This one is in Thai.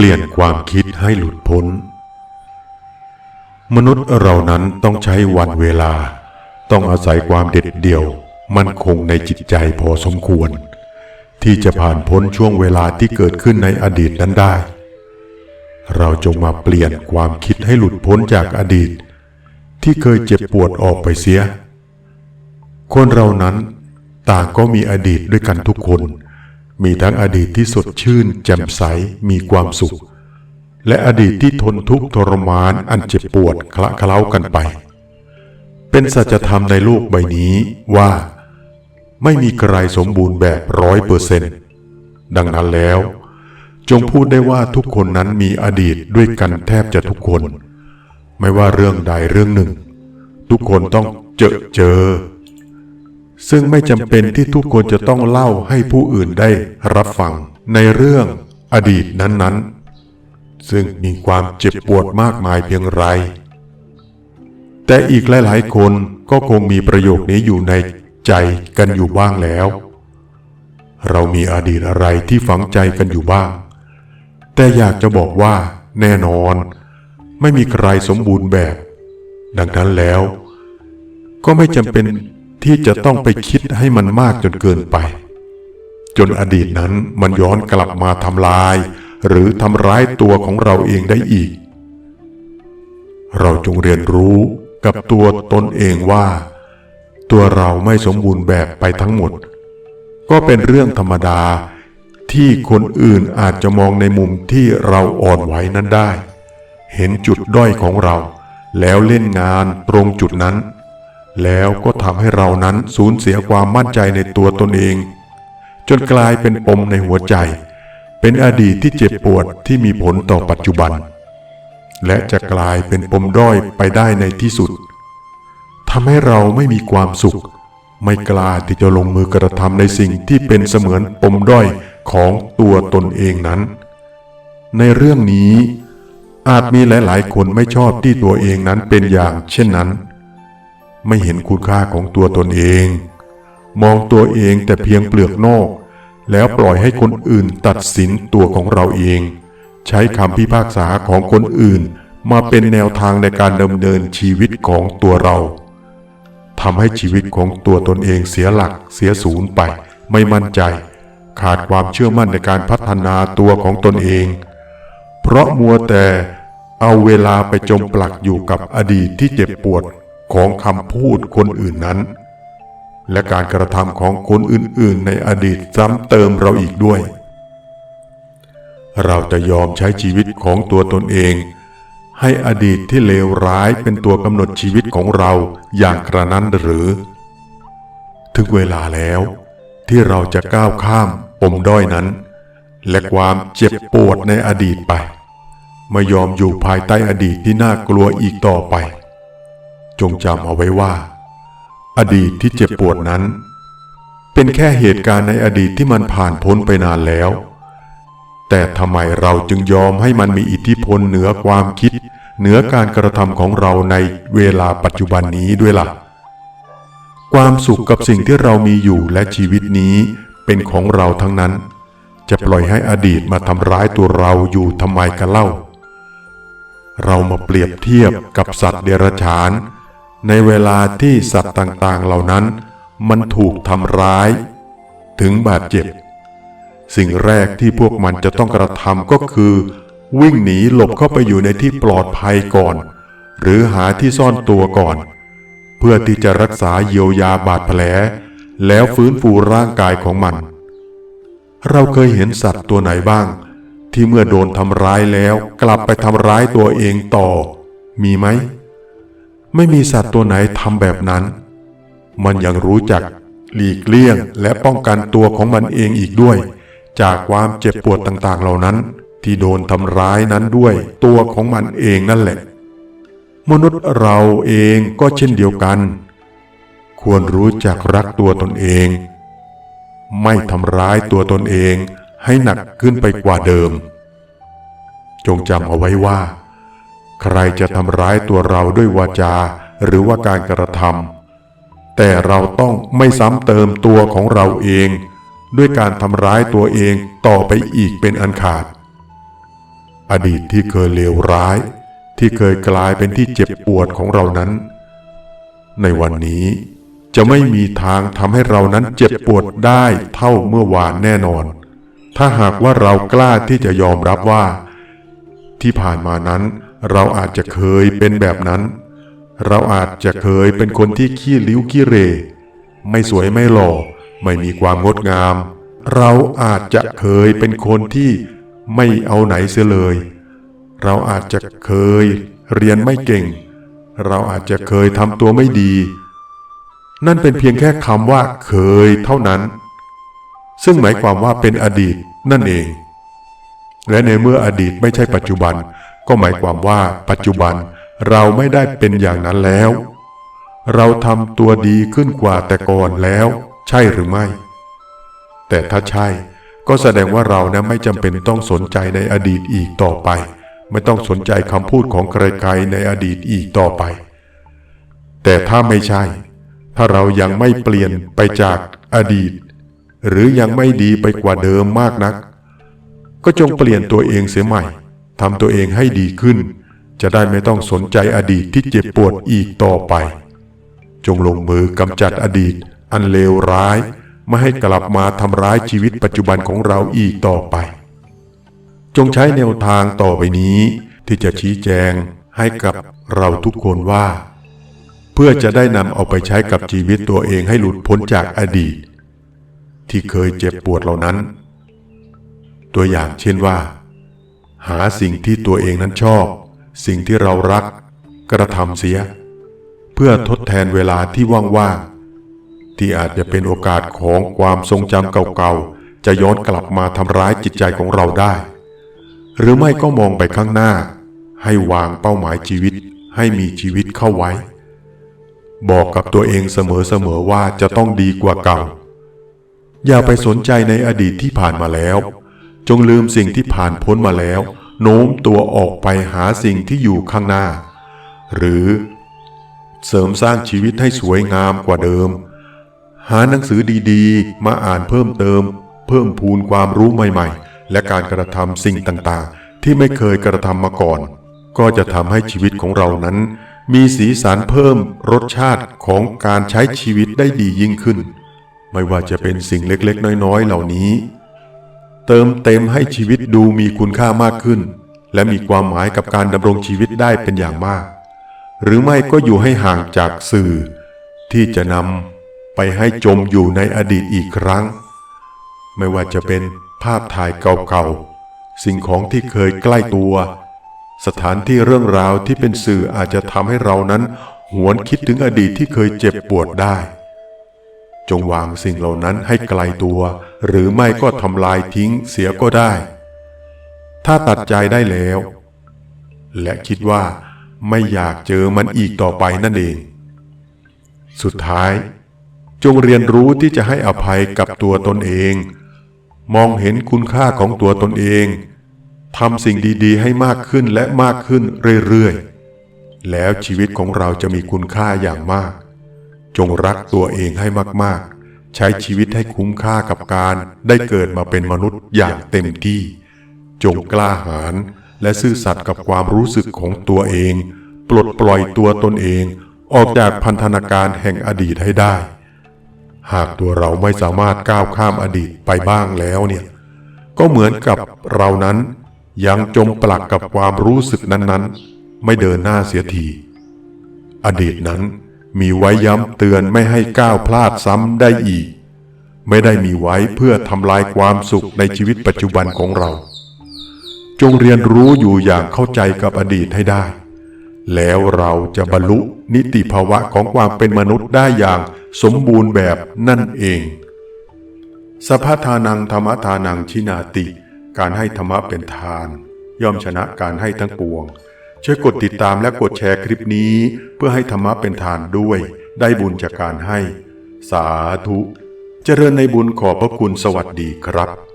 เปลี่ยนความคิดให้หลุดพ้น มนุษย์เรานั้นต้องใช้วันเวลา ต้องอาศัยความเด็ดเดี่ยว มั่นคงในจิตใจพอสมควร ที่จะผ่านพ้นช่วงเวลาที่เกิดขึ้นในอดีตนั้นได้ เราจงมาเปลี่ยนความคิดให้หลุดพ้นจากอดีต ที่เคยเจ็บปวดออกไปเสีย คนเรานั้นต่างก็มีอดีตด้วยกันทุกคน มีทั้งอดีตที่สดชื่น แจ่มใสมีความสุข และอดีตที่ทนทุกข์ทรมานอันเจ็บปวดคละเคล้ากันไป เป็นสัจธรรมในโลกใบนี้ว่า ไม่มีใครสมบูรณ์แบบร้อยเปอร์เซนต์ดังนั้นแล้ว จงพูดได้ว่าทุกคนนั้นมีอดีตด้วยกันแทบจะทุกคน ไม่ว่าเรื่องใดเรื่องหนึ่ง ทุกคนต้องเจอเจอ ซึ่งไม่จำเป็นที่ทุกคนจะต้องเล่าให้ผู้อื่นได้รับฟัง ในเรื่องอดีตนั้นๆ ซึ่งมีความเจ็บปวดมากมายเพียงไร แต่อีกหลายๆ คนก็คงมีประโยคนี้อยู่ในใจกันอยู่บ้างแล้ว เรามีอดีตอะไรที่ฝังใจกันอยู่บ้าง แต่อยากจะบอกว่าแน่นอน ไม่มีใครสมบูรณ์แบบ ดังนั้นแล้ว ก็ไม่จำเป็น ที่จะต้องไปคิดให้มันมากจนเกินไป จนอดีตนั้นมันย้อนกลับมาทำลาย หรือทำร้ายตัวของเราเองได้อีก เราจงเรียนรู้กับตัวตนเองว่า ตัวเราไม่สมบูรณ์แบบไปทั้งหมด ก็เป็นเรื่องธรรมดาที่คนอื่นอาจจะมองในมุมที่เราอ่อนไหวนั้นได้ เห็นจุดด้อยของเรา แล้วเล่นงานตรงจุดนั้น แล้วก็ทำให้เรานั้นสูญเสียความมั่นใจในตัวตนเอง จนกลายเป็นปมในหัวใจ เป็นอดีตที่เจ็บปวดที่มีผลต่อปัจจุบัน และจะกลายเป็นปมด้อยไปได้ในที่สุดทำให้เราไม่มีความสุข ไม่กล้าที่จะลงมือกระทำในสิ่งที่เป็นเสมือนปมด้อยของตัวตนเองนั้น ในเรื่องนี้อาจมีหลาย ๆ คนไม่ชอบที่ตัวเองนั้นเป็นอย่างเช่นนั้น ไม่เห็นคุณค่าของตัวตนเอง มองตัวเองแต่เพียงเปลือกนอก แล้วปล่อยให้คนอื่นตัดสินตัวของเราเอง ใช้คำพิพากษาของคนอื่นมาเป็นแนวทางในการดำเนินชีวิตของตัวเราทำให้ชีวิตของตัวตนเองเสียหลักเสียศูนย์ไป ไม่มั่นใจ ขาดความเชื่อมั่นในการพัฒนาตัวของตนเอง เพราะมัวแต่เอาเวลาไปจมปลักอยู่กับอดีตที่เจ็บปวด ของคำพูดคนอื่นนั้น และการกระทำของคนอื่นๆ ในอดีตซ้ำเติมเราอีกด้วย เราจะยอมใช้ชีวิตของตัวตนเอง ให้อดีตที่เลวร้ายเป็นตัวกำหนดชีวิตของเราอย่างกระนั้นหรือ ถึงเวลาแล้วที่เราจะก้าวข้ามปมด้อยนั้น และความเจ็บปวดในอดีตไปไม่ยอมอยู่ภายใต้อดีตที่น่ากลัวอีกต่อไป จงจำเอาไว้ว่า อดีตที่เจ็บปวดนั้น เป็นแค่เหตุการณ์ในอดีตที่มันผ่านพ้นไปนานแล้ว แต่ทำไมเราจึงยอมให้มันมีอิทธิพลเหนือความคิด เหนือการกระทำของเราในเวลาปัจจุบันนี้ด้วยล่ะ ความสุขกับสิ่งที่เรามีอยู่และชีวิตนี้เป็นของเราทั้งนั้น จะปล่อยให้อดีตมาทำร้ายตัวเราอยู่ทำไมกันเล่าเรามาเปรียบเทียบกับสัตว์เดรัจฉาน ในเวลาที่สัตว์ต่างๆเหล่านั้น มันถูกทำร้าย ถึงบาดเจ็บ สิ่งแรกที่พวกมันจะต้องกระทำก็คือ วิ่งหนีหลบเข้าไปอยู่ในที่ปลอดภัยก่อน หรือหาที่ซ่อนตัวก่อน เพื่อที่จะรักษาเยียวยาบาดแผล แล้วฟื้นฟูร่างกายของมัน เราเคยเห็นสัตว์ตัวไหนบ้าง ที่เมื่อโดนทำร้ายแล้วกลับไปทำร้ายตัวเองต่อ มีไหม ไม่มีสัตว์ตัวไหนทำแบบนั้น มันยังรู้จักหลีกเลี่ยงและป้องกันตัวของมันเองอีกด้วย จากความเจ็บปวดต่างๆเหล่านั้น ที่โดนทำร้ายนั้นด้วยตัวของมันเองนั่นแหละ มนุษย์เราเองก็เช่นเดียวกัน ควรรู้จักรักตัวตนเอง ไม่ทำร้ายตัวตนเองให้หนักขึ้นไปกว่าเดิม จงจำเอาไว้ว่า ใครจะทำร้ายตัวเราด้วยวาจาหรือว่าการกระทำแต่เราต้องไม่ซ้ำเติมตัวของเราเอง ด้วยการทำร้ายตัวเองต่อไปอีกเป็นอันขาด อดีตที่เคยเลวร้าย ที่เคยกลายเป็นที่เจ็บปวดของเรานั้น ในวันนี้จะไม่มีทางทำให้เรานั้นเจ็บปวดได้เท่าเมื่อวานแน่นอน ถ้าหากว่าเรากล้าที่จะยอมรับว่า ที่ผ่านมานั้น เราอาจจะเคยเป็นแบบนั้น เราอาจจะเคยเป็นคนที่ขี้ลิ้วขี้เร ไม่สวยไม่หล่อ ไม่มีความงดงาม เราอาจจะเคยเป็นคนที่ไม่เอาไหนเสียเลย เราอาจจะเคยเรียนไม่เก่ง เราอาจจะเคยทำตัวไม่ดี นั่นเป็นเพียงแค่คำว่าเคยเท่านั้น ซึ่งหมายความว่าเป็นอดีตนั่นเอง และในเมื่ออดีตไม่ใช่ปัจจุบัน ก็หมายความว่าปัจจุบันเราไม่ได้เป็นอย่างนั้นแล้ว เราทำตัวดีขึ้นกว่าแต่ก่อนแล้ว ใช่หรือไม่ แต่ถ้าใช่ ก็แสดงว่าเรานะไม่จำเป็นต้องสนใจในอดีตอีกต่อไป ไม่ต้องสนใจคำพูดของใครๆในอดีตอีกต่อไป แต่ถ้าไม่ใช่ ถ้าเรายังไม่เปลี่ยนไปจากอดีต หรือยังไม่ดีไปกว่าเดิมมากนัก ก็จงเปลี่ยนตัวเองเสียใหม่ ทำตัวเองให้ดีขึ้น จะได้ไม่ต้องสนใจอดีตที่เจ็บปวดอีกต่อไป จงลงมือกำจัดอดีต อันเลวร้าย ไม่ให้กลับมาทำร้ายชีวิตปัจจุบันของเราอีกต่อไป จงใช้แนวทางต่อไปนี้ ที่จะชี้แจงให้กับเราทุกคนว่า เพื่อจะได้นำเอาไปใช้กับชีวิตตัวเองให้หลุดพ้นจากอดีต ที่เคยเจ็บปวดเหล่านั้น ตัวอย่างเช่นว่า หาสิ่งที่ตัวเองนั้นชอบ สิ่งที่เรารัก กระทำเสีย เพื่อทดแทนเวลาที่ว่างๆที่อาจจะเป็นโอกาสของความทรงจำเก่าๆ จะย้อนกลับมาทำร้ายจิตใจของเราได้ หรือไม่ก็มองไปข้างหน้า ให้วางเป้าหมายชีวิตให้มีชีวิตเข้าไว้ บอกกับตัวเองเสมอๆว่าจะต้องดีกว่าเก่า อย่าไปสนใจในอดีตที่ผ่านมาแล้ว จงลืมสิ่งที่ผ่านพ้นมาแล้ว โน้มตัวออกไปหาสิ่งที่อยู่ข้างหน้า หรือ เสริมสร้างชีวิตให้สวยงามกว่าเดิม หาหนังสือดีๆ มาอ่านเพิ่มเติม เพิ่มพูนความรู้ใหม่ๆ และการกระทำสิ่งต่างๆ ที่ไม่เคยกระทำมาก่อน ก็จะทำให้ชีวิตของเรานั้น มีสีสันเพิ่มรสชาติของการใช้ชีวิตได้ดียิ่งขึ้น ไม่ว่าจะเป็นสิ่งเล็กๆ น้อยๆ เหล่านี้ เติมเต็มให้ชีวิตดูมีคุณค่ามากขึ้น และมีความหมายกับการดำรงชีวิตได้เป็นอย่างมาก หรือไม่ก็อยู่ให้ห่างจากสื่อ ที่จะนำไปให้จมอยู่ในอดีตอีกครั้ง ไม่ว่าจะเป็นภาพถ่ายเก่าๆ สิ่งของที่เคยใกล้ตัว สถานที่เรื่องราวที่เป็นสื่ออาจจะทำให้เรานั้นหวนคิดถึงอดีตที่เคยเจ็บปวดได้ จงวางสิ่งเหล่านั้นให้ไกลตัว หรือไม่ก็ทำลายทิ้งเสียก็ได้ ถ้าตัดใจได้แล้ว และคิดว่าไม่อยากเจอมันอีกต่อไปนั่นเอง สุดท้าย จงเรียนรู้ที่จะให้อภัยกับตัวตนเอง มองเห็นคุณค่าของตัวตนเองทำสิ่งดีๆ ให้มากขึ้นและมากขึ้นเรื่อยๆ แล้วชีวิตของเราจะมีคุณค่าอย่างมาก จงรักตัวเองให้มากๆ ใช้ชีวิตให้คุ้มค่ากับการได้เกิดมาเป็นมนุษย์อย่างเต็มที่ จงกล้าหาญและซื่อสัตย์กับความรู้สึกของตัวเอง ปลดปล่อยตัวตนเอง ออกจากพันธนาการแห่งอดีตให้ได้ หากตัวเราไม่สามารถก้าวข้ามอดีตไปบ้างแล้วเนี่ย ก็เหมือนกับเรานั้นยังจมปลักกับความรู้สึกนั้นๆ ไม่เดินหน้าเสียที อดีตนั้น มีไว้ย้ำเตือนไม่ให้ก้าวพลาดซ้ำได้อีก ไม่ได้มีไว้เพื่อทำลายความสุขในชีวิตปัจจุบันของเรา จงเรียนรู้อยู่อย่างเข้าใจกับอดีตให้ได้ แล้วเราจะบรรลุนิติภาวะของความเป็นมนุษย์ได้อย่างสมบูรณ์แบบนั่นเอง สภาทานังธรรมทานังชินาติ การให้ธรรมะเป็นทาน ย่อมชนะการให้ทั้งปวง ช่วยกดติดตามและกดแชร์คลิปนี้ เพื่อให้ธรรมะเป็นทานด้วย ได้บุญจากการให้ สาธุ เจริญในบุญขอบพระคุณสวัสดีครับ